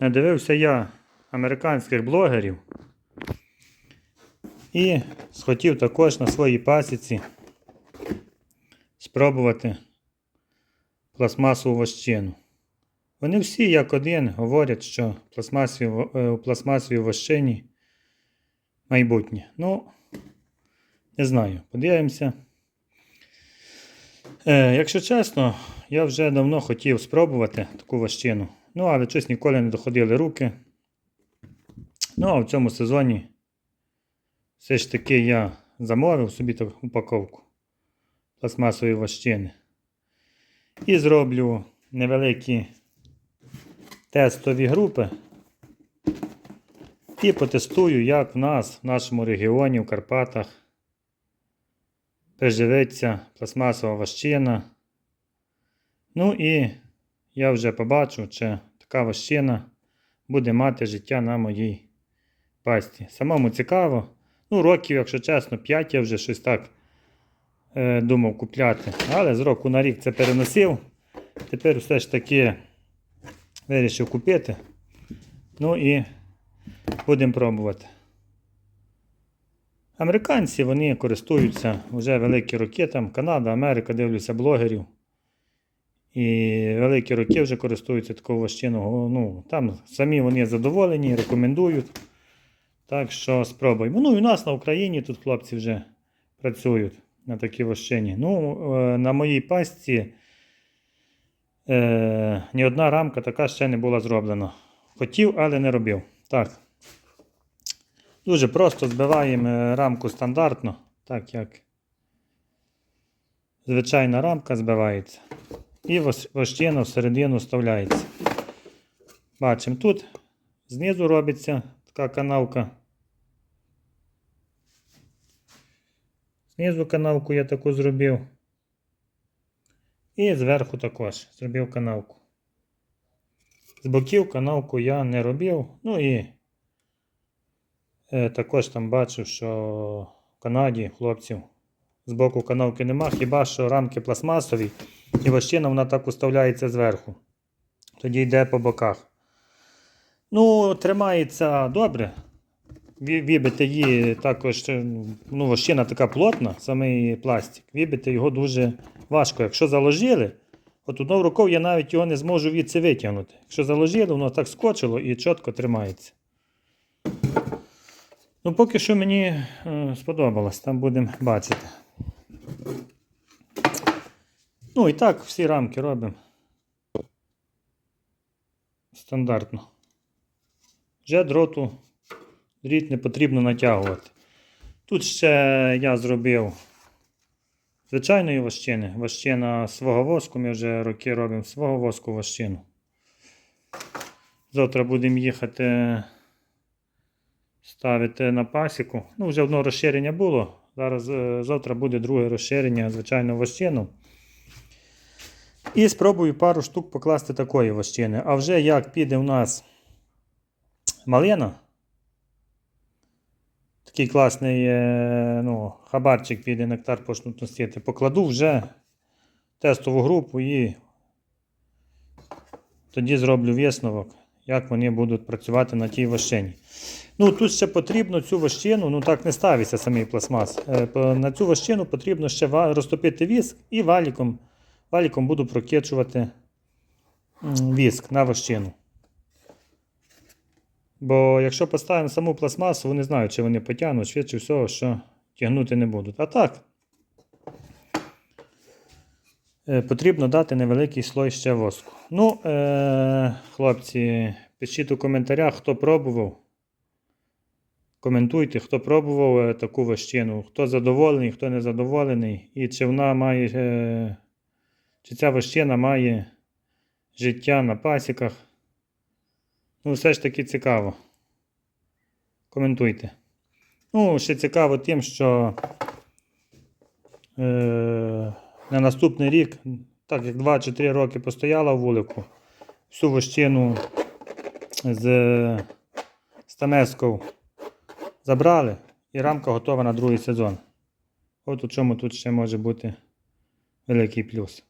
надивився я американських блогерів і схотів також на своїй пасіці спробувати пластмасову вощину. Вони всі, як один, говорять, що е, у пластмасовій вощині майбутнє. Ну, не знаю, подивимося. Е, якщо чесно, я вже давно хотів спробувати таку вощину. Ну, але щось ніколи не доходили руки. Ну, а в цьому сезоні все ж таки я замовив собі таку упаковку пластмасової вощини. І зроблю невеликі тестові групи. І потестую, як в нас, в нашому регіоні, в Карпатах, приживеться пластмасова вощина. Ну і я вже побачу, чи така вощина буде мати життя на моїй пасті. Самому цікаво. Ну, років, якщо чесно, 5 я вже щось так е, думав купляти. Але з року на рік це переносив. Тепер все ж таки вирішив купити. Ну і будемо пробувати. Американці вони користуються вже великі роки, там Канада, Америка, дивлюся блогерів. І великі роки вже користуються такою вощиною. Ну, там самі вони задоволені, рекомендують. Так що спробуємо. Ну і у нас на Україні тут хлопці вже працюють на такій вощині. Ну, е, на моїй пастці е, ні одна рамка така ще не була зроблена. Хотів, але не робив. Так. Дуже просто збиваємо е, рамку стандартно, так як звичайна рамка збивається. І вощина всередину вставляється. Бачимо, тут знизу робиться така канавка. Знизу канавку я таку зробив. І зверху також зробив канавку. З боків канавку я не робив. Ну і е, також там бачив, що в Канаді хлопців з боку канавки нема, хіба що рамки пластмасові, і вощина вона так уставляється зверху. Тоді йде по боках. Ну, тримається добре. Ві- Вібити її також, ну, вощина така плотна, самий пластик. Вібити його дуже важко. Якщо заложили, от одною рукою я навіть його не зможу відси витягнути. Якщо заложили, воно так скочило і чітко тримається. Ну, поки що мені е, сподобалось, там будемо бачити. Ну і так, всі рамки робимо. Стандартно. Вже дроту дріт не потрібно натягувати. Тут ще я зробив звичайної вощини. Вощина свого воску. Ми вже роки робимо свого воску вощину. Завтра будемо їхати ставити на пасіку. Ну, вже одно розширення було. Зараз е, завтра буде друге розширення звичайно вощину. І спробую пару штук покласти такої вощини. А вже як піде у нас малина. Такий класний е, ну, хабарчик піде нектар почнуть носити. Покладу вже тестову групу і тоді зроблю висновок, як вони будуть працювати на тій вощині. Ну, тут ще потрібно цю вощину, ну так не ставиться самий пластмас. Е, На цю вощину потрібно ще розтопити віск і валіком, валіком буду прокечувати віск на вощину. Бо якщо поставимо саму пластмасу, не знаю, чи вони потягнуть, швидше всього, що тягнути не будуть. А так, е, потрібно дати невеликий слой ще воску. Ну, е, хлопці, пишіть у коментарях, хто пробував. Коментуйте, хто пробував е, таку вощину, хто задоволений, хто не задоволений, і чи вона має, е, чи ця вощина має життя на пасіках. Ну, все ж таки цікаво. Коментуйте. Ну, ще цікаво тим, що е, на наступний рік, так як 2 чи 3 роки постояла в вулику, всю вощину з Стамесков забрали, і рамка готова на другий сезон. От у чому тут ще може бути великий плюс.